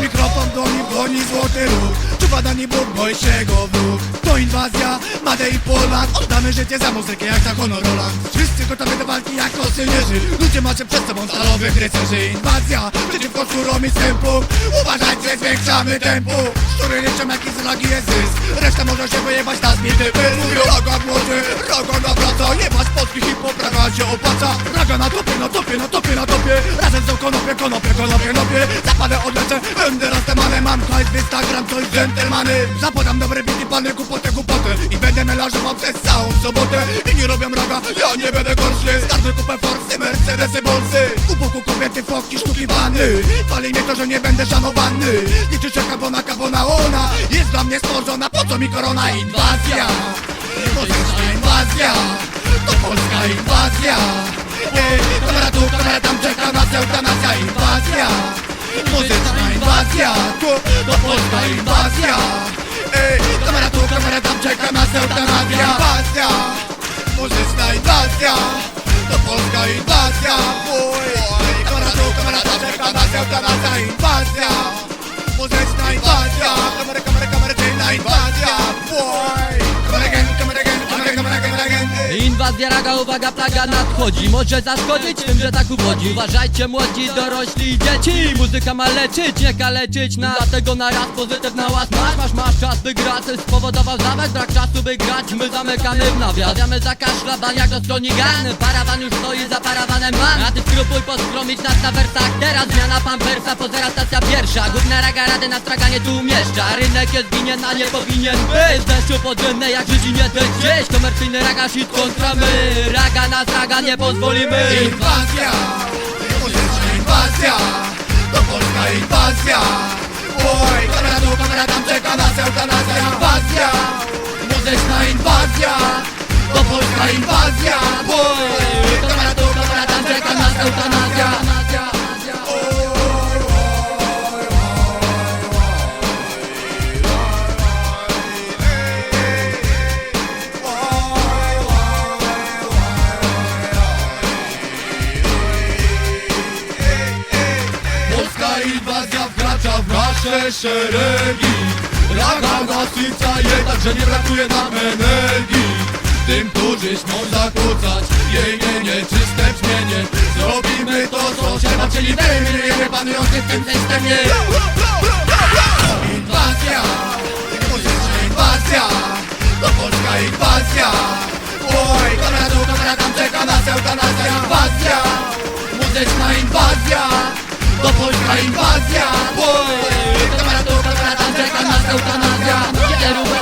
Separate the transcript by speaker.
Speaker 1: mikrofon do nich goni złoty róg Czuwa na nim Bóg, boi się go wróg. To inwazja, Madej i Polak. Oddamy życie za muzykę jak za honor Roland Wszyscy gotowi do walki jak kosynierzy Ludzie macie przed sobą stalowych rycerzy. Inwazja, przeciwko szczurom i sępom Uważajcie, zwiększamy tempo Szczury liczą jaki z lagi jest zysk. Reszta może się wyjebać na pysk Mówią raga młody, raga nawraca Jebać polski hip-hop, raga się opłaca. Raga na topie, na topie, na topie, na topie. Razem są konopie, konopie, konopie, konopie Zapadę odlecę, będę roztemany Mam hajs, Instagram, coś dżentelmany Zapodam dobre bity, pany głupoty, głupoty. I będę melanżował przez całą sobotę. I nie robią raga, ja nie będę gorszy. Startuj kupę Forsy, Mercedesy, Bolsy. U boku kobiety, foki, sztuki, wany Pali mnie to, że nie będę szanowany. Liczy się kabona, kabona, ona. Jest dla mnie stworzona, po co mi korona? Inwazja. Muzyczna inwazja. To polska inwazja. Kamera tu, kamera tam, czeka nas eutanazja Inwazja. Muzyczna inwazja Polska inwazja Ej, kamera tu, kamera tam, czeka nas eutanazja Inwazja Muzyczna inwazja To polska inwazja Oj, kamera tu, kamera tam, czeka nas eutanazja Inwazja Muzyczna inwazja Inwazja
Speaker 2: raga, uwaga, plaga nadchodzi. Może zaszkodzić tym, że tak uwodzi. Uważajcie młodzi, dorośli i dzieci. Muzyka ma leczyć, nie kaleczyć nas. Dlatego na raz pozytywna łas Masz, masz, masz czas by grać. Spowodował zamęt, brak czasu by grać. My zamykamy w nawias. Stawiamy za kaszlaban jak do stroni gan Parawan już stoi za parawanem man. A ty skrupuj poskromić nas na wersach. Teraz zmiana pampersa, pozera stacja pierwsza. Główna raga rady na straganie tu umieszcza. Rynek jest winien, a nie powinien być. Deszczu podziemne jak Żydzi nie gdzieś Komercyjny raga shit kontra my Raga nas raga nie pozwolimy.
Speaker 1: Inwazja, muzyczna inwazja. To polska inwazja. Oj, tu, kamera tam, czeka nas eutanazja Inwazja, muzyczna inwazja. To polska inwazja nasze szeregi Raga nasyca je tak, że nie brakuje nam energii. Tym, którzy śmą zakłócać jej nie nieczyste brzmienie. Zrobimy to, co trzeba, czyli wyjmiemy panujący w tym systemie. Inwazja, muzyczna inwazja. To polska inwazja. Oj, kamera tu, kamera tam, czeka nas eutanazja Inwazja, muzyczna inwazja To polska inwazja Oj, kamera tu, kamera tam, czeka nas eutanazja
Speaker 2: R-U-B-S-O-E